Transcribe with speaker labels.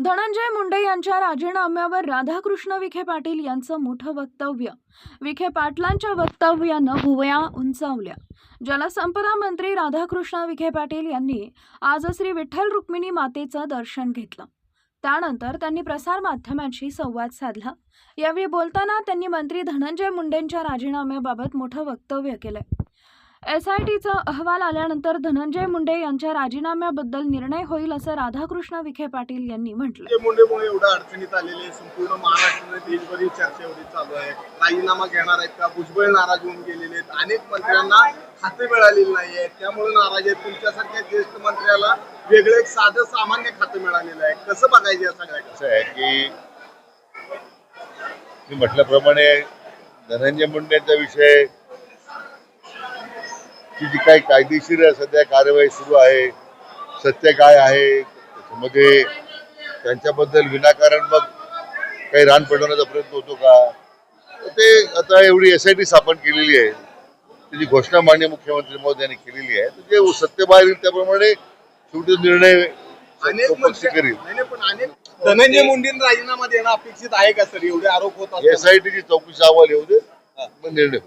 Speaker 1: धनंजय मुंडे यांच्या राजीनाम्यावर राधाकृष्ण विखे पाटील यांचं मोठं वक्तव्य. विखे पाटलांच्या वक्तव्यानं भुवया उंचावल्या. जलसंपदा मंत्री राधाकृष्ण विखे पाटील यांनी आज श्री विठ्ठल रुक्मिणी मातेचं दर्शन घेतलं. त्यानंतर त्यांनी प्रसारमाध्यमांशी संवाद साधला. यावेळी बोलताना त्यांनी मंत्री धनंजय मुंडेंच्या राजीनाम्याबाबत मोठं वक्तव्य केलंय. एस आय टीचा अहवाल आल्यानंतर धनंजय मुंडे यांच्या राजीनाम्याबद्दल निर्णय होईल असं राधाकृष्ण विखे पाटील यांनी म्हटलं.
Speaker 2: धनंजय मुंडेमुळे एवढं अडचणीत आलेले. संपूर्ण महाराष्ट्राने देशभरील चर्चा एवढी चालू आहे. राजीनामा घेणार आहेत का? भुजबळ नाराज होऊन गेलेले आहेत. अनेक मंत्र्यांना खाते मिळालेली नाही आहेत. त्यामुळे नाराज आहेत. तुमच्यासारख्या ज्येष्ठ मंत्र्याला वेगळं एक साधं सामान्य खातं मिळालेलं आहे. कसं बघायचं या सगळ्या
Speaker 3: असं आहे की मी म्हटल्याप्रमाणे धनंजय मुंडेंचा विषय ची जी काही कायदेशीर सध्या कार्यवाही सुरू आहे सत्य काय आहे त्याच्यामध्ये त्यांच्याबद्दल विनाकारण मग काही रान पडवण्याचा प्रयत्न होतो का? तर ते आता एवढी एस आय टी स्थापन केलेली आहे. त्याची घोषणा माननीय मुख्यमंत्री मोदी यांनी केलेली आहे. तर जे सत्य बाहेर येईल त्याप्रमाणे शेवटी निर्णय
Speaker 2: अनेक धनंजय मुंडेंना राजीनामा देणं अपेक्षित आहे का सर? एवढे आरोप होत
Speaker 3: एस आय टीची चौकशी अहवाल येऊ दे मग निर्णय